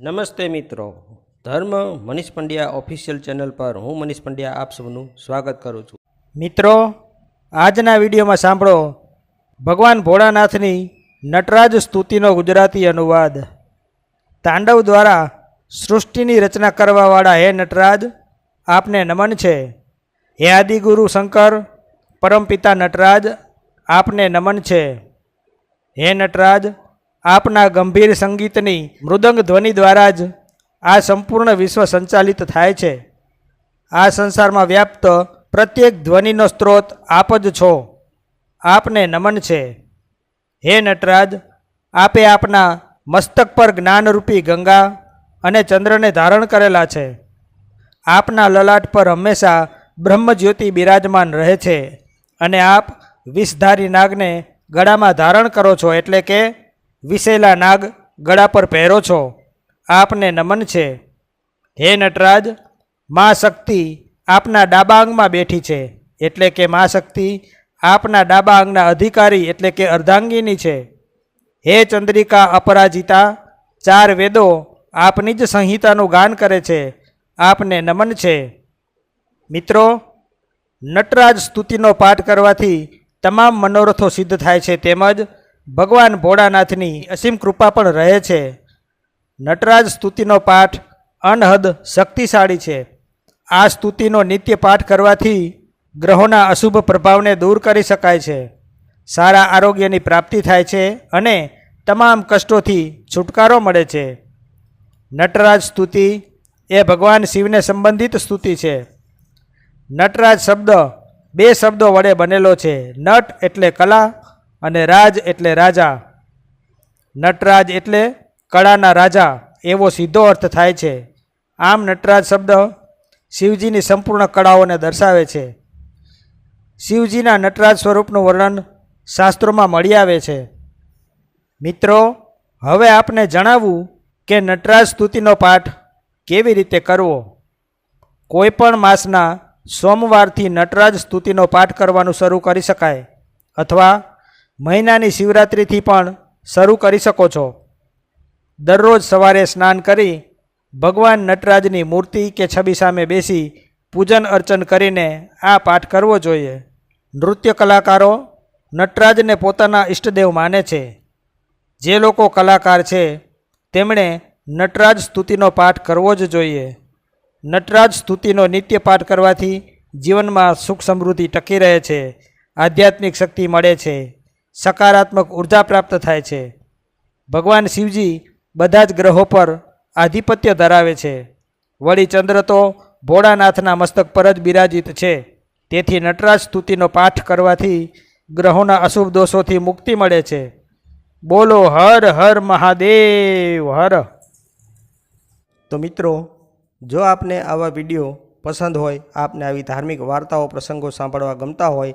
નમસ્તે મિત્રો. ધર્મ મનીષ પંડ્યા ઓફિશિયલ ચેનલ પર હું મનીષ પંડ્યા આપ સૌનું સ્વાગત કરું છું. મિત્રો, આજના વિડીયોમાં સાંભળો. ભગવાન ભોળાનાથની નટરાજ સ્તુતિનો ગુજરાતી અનુવાદ. તાંડવ દ્વારા સૃષ્ટિની રચના કરવાવાળા હે નટરાજ, આપને નમન છે. હે આદિગુરુ શંકર, પરમપિતા નટરાજ, આપને નમન છે. હે નટરાજ આપના ગંભીર સંગીતની મૃદંગ ધ્વનિ દ્વારા જ આ સંપૂર્ણ વિશ્વ સંચાલિત થાય છે. આ સંસારમાં વ્યાપ્ત પ્રત્યેક ધ્વનિનો સ્ત્રોત આપ જ છો. આપને નમન છે. હે નટરાજ, આપે આપના મસ્તક પર જ્ઞાનરૂપી ગંગા અને ચંદ્રને ધારણ કરેલા છે. આપના લલાટ પર હંમેશા બ્રહ્મજ્યોતિ બિરાજમાન રહે છે અને આપ વિષધારી નાગને ગળામાં ધારણ કરો છો એટલે કે વિસેલા નાગ ગળા પર પહેરો છો. આપને નમન છે. હે નટરાજ, મા શક્તિ આપના ડાબા અંગમાં બેઠી છે. એટલે કે મા શક્તિ આપના ડાબા અંગના અધિકારી એટલે કે અર્ધાંગીની છે. હે ચંદ્રિકા અપરાજિતા, ચાર વેદો આપની જ સંહિતાનું ગાન કરે છે. આપને નમન છે. મિત્રો, નટરાજ સ્તુતિનો પાઠ કરવાથી તમામ મનોરથો સિદ્ધ થાય છે. તેમજ ભગવાન ભોળાનાથની અસીમ કૃપા પણ રહે છે. નટરાજ સ્તુતિનો પાઠ અનહદ શક્તિશાળી છે. આ સ્તુતિનો નિત્ય પાઠ કરવાથી ગ્રહોના અશુભ પ્રભાવને દૂર કરી શકાય છે. સારા આરોગ્યની પ્રાપ્તિ થાય છે અને તમામ કષ્ટોથી છુટકારો મળે છે. નટરાજ સ્તુતિ એ ભગવાન શિવને સંબંધિત સ્તુતિ છે. નટરાજ શબ્દ બે શબ્દો વડે બનેલો છે. નટ એટલે કલા અને રાજ એટલે રાજા, નટરાજ એટલે કળાના રાજા, એવો સીધો અર્થ થાય છે. આમ નટરાજ શબ્દ શિવજીની સંપૂર્ણ કળાઓને દર્શાવે છે. શિવજીના નટરાજ સ્વરૂપનું વર્ણન શાસ્ત્રોમાં મળી આવે છે. મિત્રો, હવે આપને જણાવવું કે નટરાજ સ્તુતિનો પાઠ કેવી રીતે કરવો? કોઈપણ માસના સોમવારથી નટરાજ સ્તુતિનો પાઠ કરવાનું શરૂ કરી શકાય. અથવા મહિનાની શિવરાત્રિથી પણ શરૂ કરી શકો છો. દરરોજ સવારે સ્નાન કરી ભગવાન નટરાજની મૂર્તિ કે છબી સામે બેસી પૂજન અર્ચન કરીને આ પાઠ કરવો જોઈએ. નૃત્ય કલાકારો નટરાજને પોતાના ઈષ્ટદેવ માને છે. જે લોકો કલાકાર છે, તેમણે નટરાજ સ્તુતિનો પાઠ કરવો જ જોઈએ. નટરાજ સ્તુતિનો નિત્ય પાઠ કરવાથી જીવનમાં સુખ સમૃદ્ધિ ટકી રહે છે, આધ્યાત્મિક શક્તિ મળે છે. સકારાત્મક ઊર્જા પ્રાપ્ત થાય છે. ભગવાન શિવજી બધા જ ગ્રહો પર આધિપત્ય ધરાવે છે. વળી ચંદ્ર તો ભોળાનાથના મસ્તક પર જ બિરાજિત છે. તેથી નટરાજ સ્તુતિનો પાઠ કરવાથી ગ્રહોના અશુભ દોષોથી મુક્તિ મળે છે. બોલો હર હર મહાદેવ, હર. તો મિત્રો, જો આપને આવા વીડિયો પસંદ હોય, આપને આવી ધાર્મિક વાર્તાઓ, પ્રસંગો સાંભળવા ગમતા હોય